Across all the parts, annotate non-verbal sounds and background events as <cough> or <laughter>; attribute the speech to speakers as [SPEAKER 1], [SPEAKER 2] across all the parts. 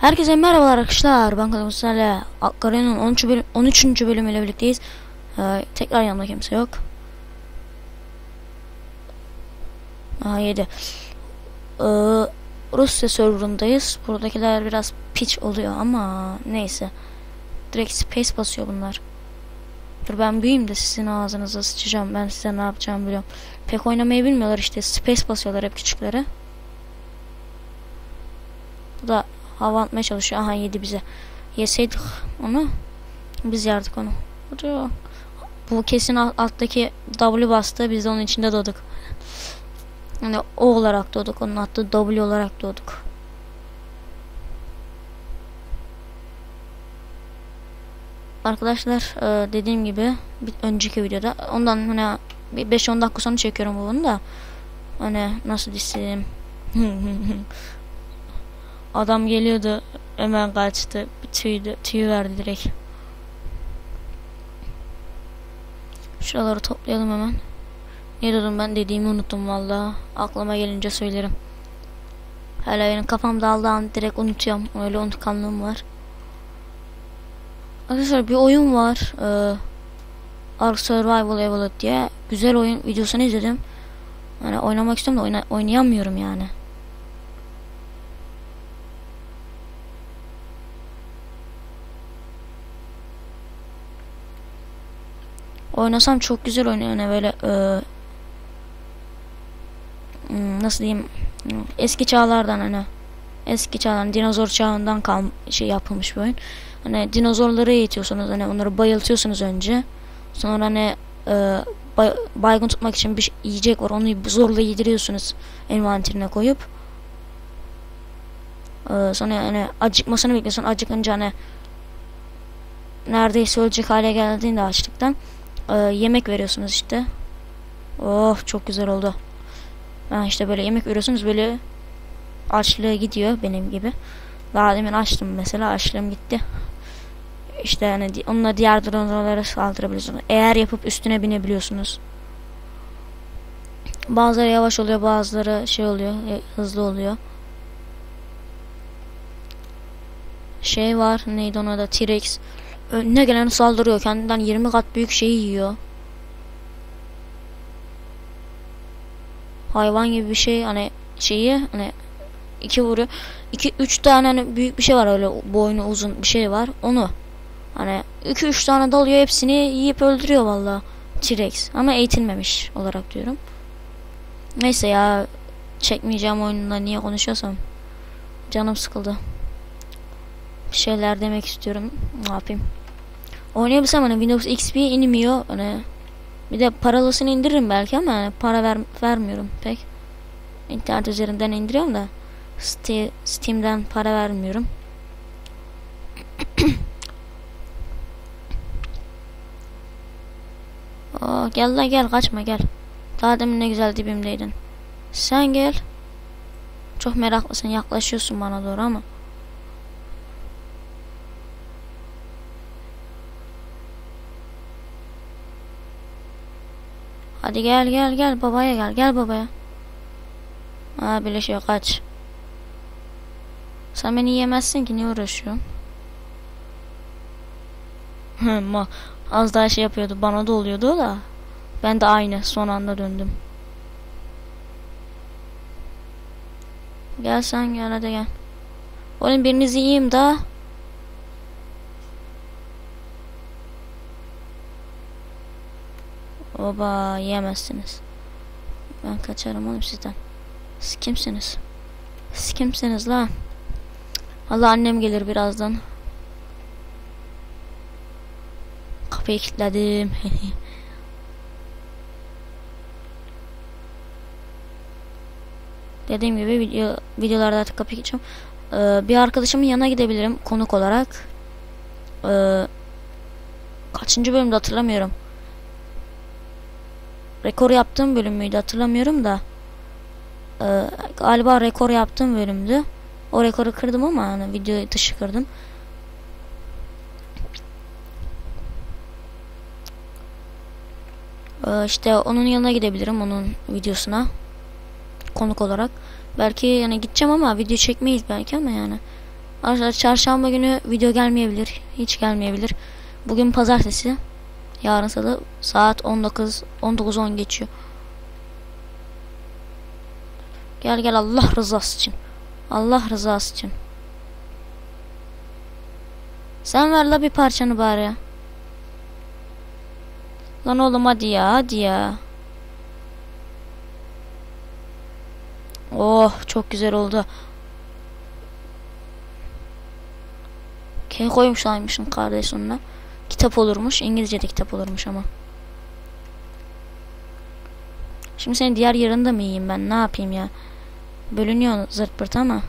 [SPEAKER 1] Herkese merhabalar arkadaşlar. Ben Kadim Sizlerle Akkari'nin 13. Bölüm, 13. bölümüyle birlikteyiz. Ee, tekrar yanımda kimse yok. Aha 7. Ee, Rusya serverındayız. Buradakiler biraz piç oluyor ama neyse. Direkt space basıyor bunlar. Dur ben büyüyeyim de sizin ağzınıza sıçacağım. Ben size ne yapacağımı biliyorum. Pek oynamayı bilmiyorlar işte. Space basıyorlar hep küçüklere. Bu da hava atmaya çalışıyor. Aha yedi bize. Yeseydik onu. Biz yerdik onu. Bu kesin alt- alttaki W bastı. Biz de onun içinde doğduk. Yani O olarak doğduk. Onun attığı W olarak doğduk. Arkadaşlar e, dediğim gibi bir önceki videoda ondan hani bir 5-10 dakika sonra çekiyorum bunu da hani nasıl diyeyim <laughs> Adam geliyordu hemen kaçtı. Bir tüydü, tüyü verdi direkt. Şuraları toplayalım hemen. Ne dedim ben dediğimi unuttum valla. Aklıma gelince söylerim. Hala benim kafam daldığı an direkt unutuyorum. Öyle unutkanlığım var. Arkadaşlar bir oyun var. Ee, Ark Survival Evolved diye. Güzel oyun videosunu izledim. Yani oynamak istiyorum da oyna- oynayamıyorum yani. Oynasam çok güzel oynuyor yani böyle e, hmm, nasıl diyeyim hmm, eski çağlardan hani eski çağlardan dinozor çağından kal şey yapılmış bir oyun. Hani dinozorları eğitiyorsunuz hani onları bayıltıyorsunuz önce. Sonra hani e, bay- baygın tutmak için bir şey- yiyecek var onu zorla yediriyorsunuz envanterine koyup. E, sonra hani acıkmasını bekliyorsun acıkınca hani neredeyse ölecek hale geldiğinde açlıktan e, yemek veriyorsunuz işte. Oh çok güzel oldu. Ha işte böyle yemek veriyorsunuz böyle açlığı gidiyor benim gibi. Daha demin açtım mesela açlığım gitti. İşte yani onunla diğer dinozorlara saldırabiliyorsunuz. Eğer yapıp üstüne binebiliyorsunuz. Bazıları yavaş oluyor bazıları şey oluyor e, hızlı oluyor. Şey var neydi ona da T-Rex önüne gelen saldırıyor. Kendinden 20 kat büyük şeyi yiyor. Hayvan gibi bir şey hani şeyi hani iki vuruyor. iki üç tane hani büyük bir şey var öyle boynu uzun bir şey var. Onu hani iki üç tane dalıyor hepsini yiyip öldürüyor valla. T-Rex ama eğitilmemiş olarak diyorum. Neyse ya çekmeyeceğim oyununda niye konuşuyorsam. Canım sıkıldı. Bir şeyler demek istiyorum. Ne yapayım? Oynayabilsem hani Windows XP inmiyor. Hani bir de paralısını indiririm belki ama hani para ver, vermiyorum pek. İnternet üzerinden indiriyorum da Steam'den para vermiyorum. Aa, <coughs> gel la gel kaçma gel. Daha demin ne güzel dibimdeydin. Sen gel. Çok meraklısın yaklaşıyorsun bana doğru ama. Hadi gel gel gel babaya gel gel babaya. Ha böyle şey kaç. Sen beni yiyemezsin ki niye uğraşıyorsun? Ma az daha şey yapıyordu bana da oluyordu da. Ben de aynı son anda döndüm. Gel sen gel hadi gel. Oğlum birinizi yiyeyim da. Oba yiyemezsiniz. Ben kaçarım oğlum sizden. Siz kimsiniz? Siz kimsiniz lan? Allah annem gelir birazdan. Kapıyı kilitledim. <laughs> Dediğim gibi video, videolarda artık kapıyı geçeceğim. Ee, bir arkadaşımın yanına gidebilirim konuk olarak. Ee, kaçıncı bölümde hatırlamıyorum. Rekor yaptığım bölüm müydü hatırlamıyorum da. Ee, galiba rekor yaptığım bölümdü. O rekoru kırdım ama hani video dışı kırdım. Ee, işte onun yanına gidebilirim onun videosuna. Konuk olarak. Belki yani gideceğim ama video çekmeyiz belki ama yani. Arkadaşlar çarşamba günü video gelmeyebilir. Hiç gelmeyebilir. Bugün pazartesi. Yarın salı saat 19 19.10 geçiyor. Gel gel Allah rızası için. Allah rızası için. Sen ver la bir parçanı bari. Lan oğlum hadi ya hadi ya. Oh çok güzel oldu. K koymuş saymışsın kardeş onunla. Kitap olurmuş. İngilizce de kitap olurmuş ama. Şimdi senin diğer yarında mı yiyeyim ben? Ne yapayım ya? Bölünüyor zırt pırt ama.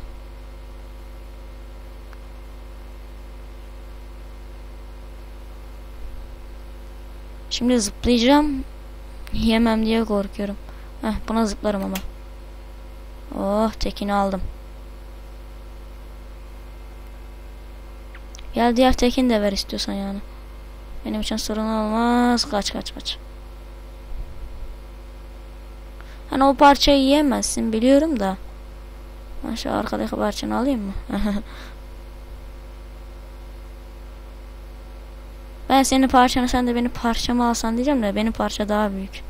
[SPEAKER 1] Şimdi zıplayacağım. Yemem diye korkuyorum. Heh, buna zıplarım ama. Oh tekini aldım. Gel diğer tekini de ver istiyorsan yani. Benim için sorun olmaz. Kaç kaç kaç. Hani o parçayı yiyemezsin biliyorum da. Şu arkadaki parçanı alayım mı? <laughs> ben senin parçanı sen de benim parçamı alsan diyeceğim de benim parça daha büyük.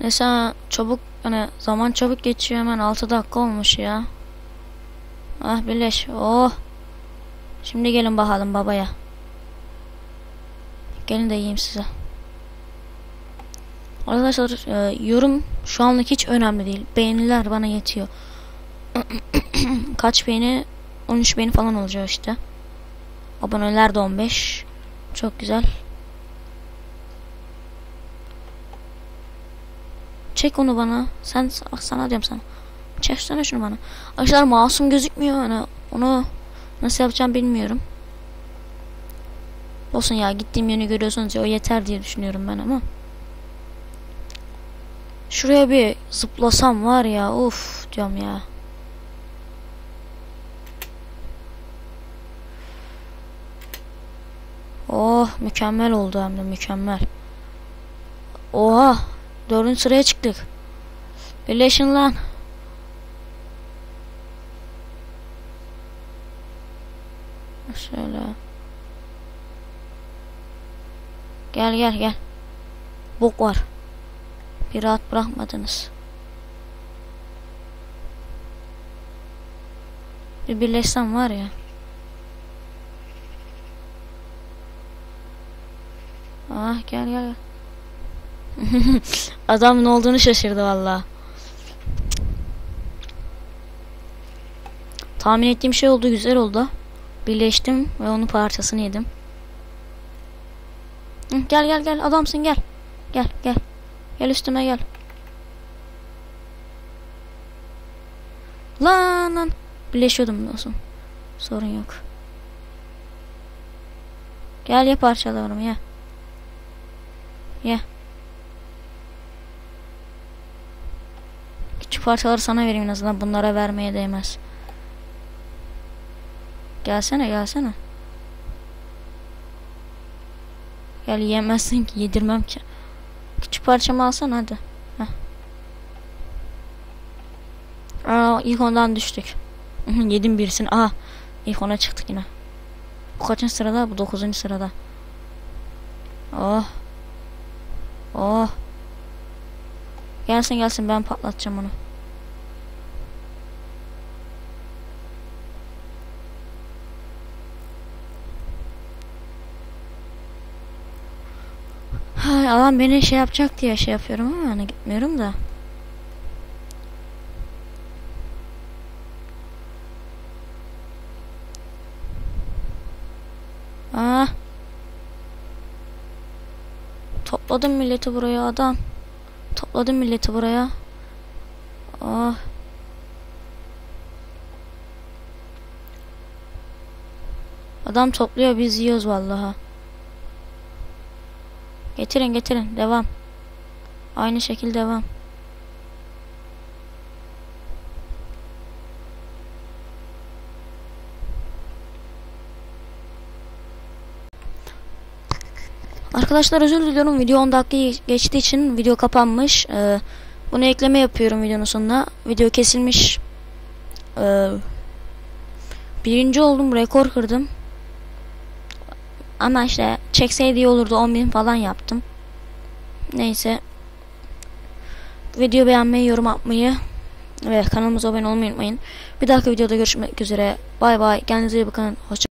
[SPEAKER 1] Neyse çabuk hani zaman çabuk geçiyor hemen 6 dakika olmuş ya. Ah birleş. Oh. Şimdi gelin bakalım babaya. Gelin de yiyeyim size. Arkadaşlar e, yorum şu anlık hiç önemli değil. Beğeniler bana yetiyor. <coughs> Kaç beğeni? 13 beğeni falan olacak işte. Aboneler de 15. Çok güzel. Çek onu bana. Sen sana diyorum sana. Çeksene şunu bana. Arkadaşlar masum gözükmüyor. Hani onu nasıl yapacağım bilmiyorum. Olsun ya gittiğim yönü görüyorsunuz ya o yeter diye düşünüyorum ben ama. Şuraya bir zıplasam var ya of diyorum ya. Oh mükemmel oldu hem de mükemmel. Oha dördüncü sıraya çıktık. Birleşin lan. Gel gel gel. Bok var. Bir rahat bırakmadınız. Bir birleşsem var ya. Ah gel gel. <laughs> Adam ne olduğunu şaşırdı valla. Tahmin ettiğim şey oldu güzel oldu. Birleştim ve onun parçasını yedim. Hı, gel gel gel adamsın gel. Gel gel. Gel üstüme gel. Lan lan. Birleşiyordum olsun. Sorun yok. Gel ye parçalarımı ye. Ye. Küçük parçaları sana vereyim en azından bunlara vermeye değmez. Gelsene gelsene. Gel yiyemezsin ki yedirmem ki. Küçük parçamı alsan hadi. Heh. Aa ilk ondan düştük. Yedim birisini. Aa ilk ona çıktık yine. Bu kaçıncı sırada? Bu dokuzuncu sırada. Oh. Oh. Gelsin gelsin ben patlatacağım onu. Hay alan beni şey yapacak diye şey yapıyorum ama hani gitmiyorum da. Ah. Topladım milleti buraya adam. Topladım milleti buraya. Ah. Adam topluyor biz yiyoruz vallahi. Getirin getirin. Devam. Aynı şekil devam. Arkadaşlar özür diliyorum. Video 10 dakika geçtiği için video kapanmış. Ee, bunu ekleme yapıyorum videonun sonuna. Video kesilmiş. Ee, birinci oldum. Rekor kırdım. Ama işte çekseydi iyi olurdu. 10.000 falan yaptım. Neyse. Video beğenmeyi, yorum atmayı ve kanalımıza abone olmayı unutmayın. Bir dahaki videoda görüşmek üzere. Bay bay. Kendinize iyi bakın. Hoşça